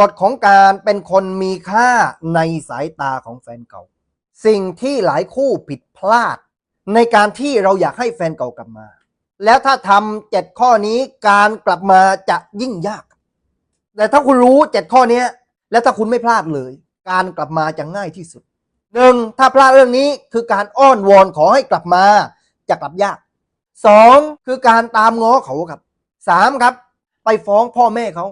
กฎของการเป็นคนมีค่าในสายตาของแฟนเก่า สิ่งที่หลายคู่ผิดพลาด ในการที่เราอยากให้แฟนเก่ากลับมา แล้วถ้าทำเจ็ดข้อนี้การกลับมาจะยิ่งยาก แต่ถ้าคุณรู้เจ็ดข้อนี้แล้วถ้าคุณไม่พลาดเลย การกลับมาจะง่ายที่สุดหนึ่งถ้าพลาดเรื่องนี้คือการอ้อนวอนขอให้กลับมาจะกลับยากสองคือการตามง้อเขาครับสามครับ ไปฟ้องพ่อแม่เขา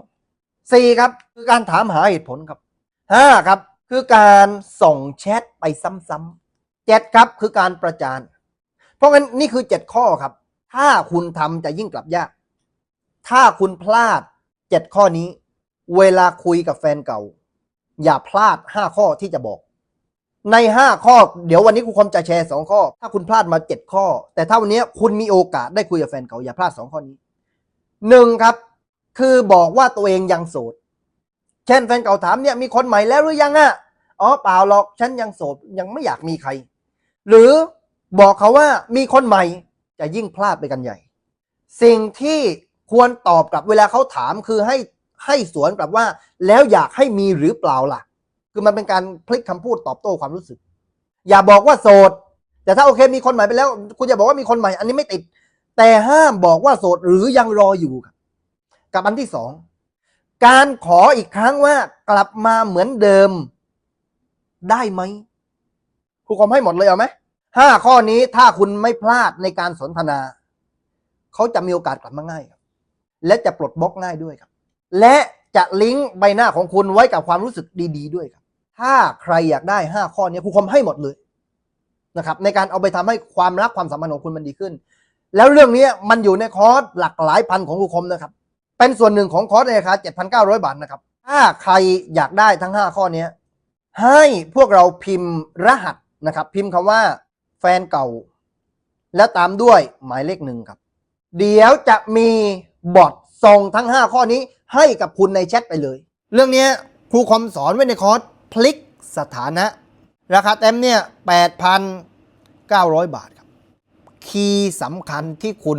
สี่ครับคือการถามหาเหตุผลครับห้าครับคือการส่งแชทไปซ้ำๆเจ็ดครับคือการประจาน เพราะงั้นนี่คือเจ็ดข้อครับ ถ้าคุณทำจะยิ่งกลับยาก ถ้าคุณพลาดเจ็ดข้อนี้ เวลาคุยกับแฟนเก่า อย่าพลาดห้าข้อที่จะบอกในห้าข้อ เดี๋ยววันนี้ครูคอมจะแชร์สองข้อ ถ้าคุณพลาดมาเจ็ดข้อ แต่ถ้าวันนี้คุณมีโอกาสได้คุยกับแฟนเก่าอย่าพลาดสองข้อนี้หนึ่งครับ คือบอกว่าตัวเองยังโสด เช่นแฟนเก่าถามเนี่ยมีคนใหม่แล้วหรือยังอะอ๋อเปล่าหรอกฉันยังโสดยังไม่อยากมีใคร หรือบอกเขาว่ามีคนใหม่จะยิ่งพลาดไปกันใหญ่ สิ่งที่ควรตอบกลับเวลาเขาถามคือให้ให้สวนกลับว่า แล้วอยากให้มีหรือเปล่าล่ะ คือมันเป็นการพลิกคำพูดตอบโต้ความรู้สึก อย่าบอกว่าโสด แต่ถ้าโอเคมีคนใหม่ไปแล้ว คุณอย่าบอกว่ามีคนใหม่ อันนี้ไม่ติด แต่ห้ามบอกว่าโสดหรือยังรออยู่ครับ กับอันที่สองการขออีกครั้งว่ากลับมาเหมือนเดิม ได้ไหมครูคอมให้หมดเลยเอาไหมห้าข้อนี้ถ้าคุณไม่พลาดในการสนทนา เขาจะมีโอกาสกลับมาง่ายครับ และจะปลดบล็อกง่ายด้วยครับ และจะลิงก์ใบหน้าของคุณไว้กับความรู้สึกดี ๆ ด้วยครับ ถ้าใครอยากได้ห้าข้อนี้ครูคอมให้หมดเลยนะครับ ในการเอาไปทำให้ความรักความสัมพันธ์ของคุณมันดีขึ้น แล้วเรื่องนี้มันอยู่ในคอร์สหลักหลายพันของครูคอมนะครับ เป็นส่วนหนึ่งของคอร์สในราคา 7,900 บาทนะครับ ถ้าใครอยากได้ทั้ง 5 ข้อนี้ให้พวกเราพิมพ์รหัสนะครับ พิมพ์คำว่าแฟนเก่า แล้วตามด้วยหมายเลขหนึ่งครับ เดี๋ยวจะมีบอทส่งทั้ง 5 ข้อนี้ให้กับคุณในแชทไปเลย เรื่องนี้ครูคอมสอนไว้ในคอร์สพลิกสถานะ ราคาเต็มเนี่ย8,900 บาทครับ คีย์สำคัญที่คุณ